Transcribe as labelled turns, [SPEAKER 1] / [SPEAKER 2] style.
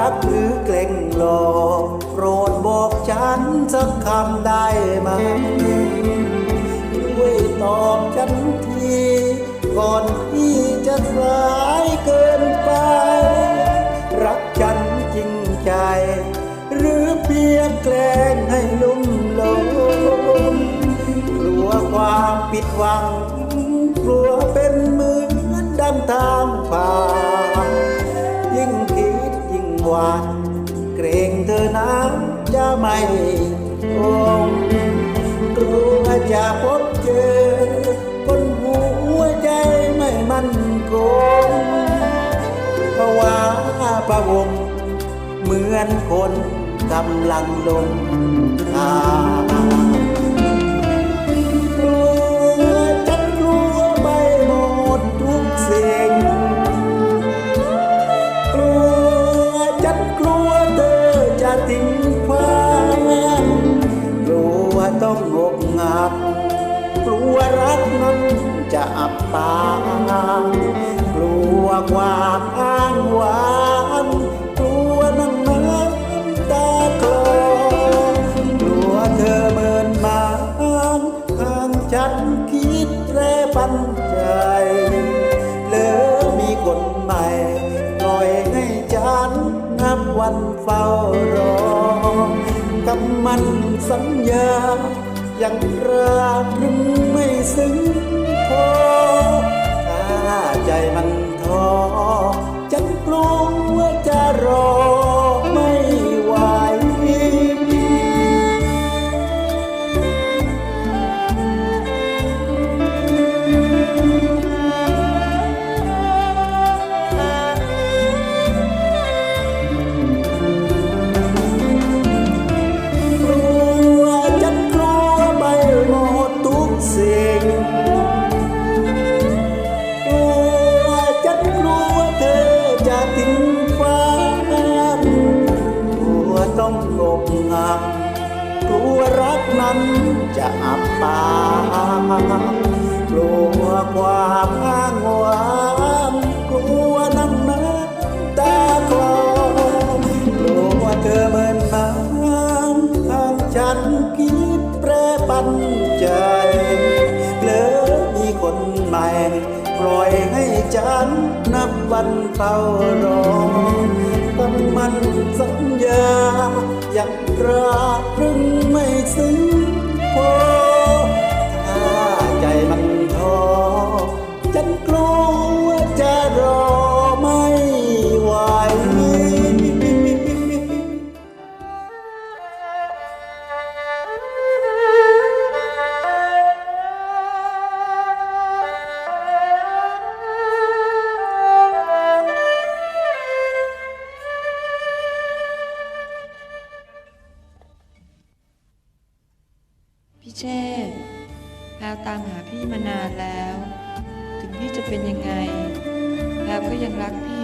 [SPEAKER 1] รักห
[SPEAKER 2] รือเกล่งหลอกโปรดบอกฉันสักคำได้ไหมช่วยตอบฉันทีก่อนที่จะสายเกินไป รักฉันจริงใจ หรือเพียงแกล้งให้ลุ่มหลงกลัวความผิดหวัง กลัวเป็นเหมือนดำทางผ่าน ไม่คงกลัวจะพบเจอ คนหัวใจไม่มั่นคงภาวะประวงเหมือนคนกำลังลงทาง งับกลัวรักนั้นจะอับปางกลัวความอ้างว้างกลัวน้ำน้ำตาคลอกลัวเธอเมินมาทางฉันคิดแปรปันใจเหลอมีคนใหม่ปล่อยให้ฉันนับวันเฝ้ารอกำมันสัญญา ยังรักรึงไม่ซึ้งพอถ้าใจมันท้อ ต้องหลบงับกลัวรักนั้นจะอับปางกลัวความอ้างวางกลัวน้ำน้ำตาคลอกลัวเธอเหมือนน้ำทางฉันคิดแปรปันใจเหลือมีคนใหม่ปล่อยให้ฉันนับวันเฝ้ารอ มันสัญญาอยากตราตรึงไม่ซึ้งพอ
[SPEAKER 3] เชษแพลวตามหาพี่มานานแล้ว ถึงพี่จะเป็นยังไงแพลวก็ยังรักพี่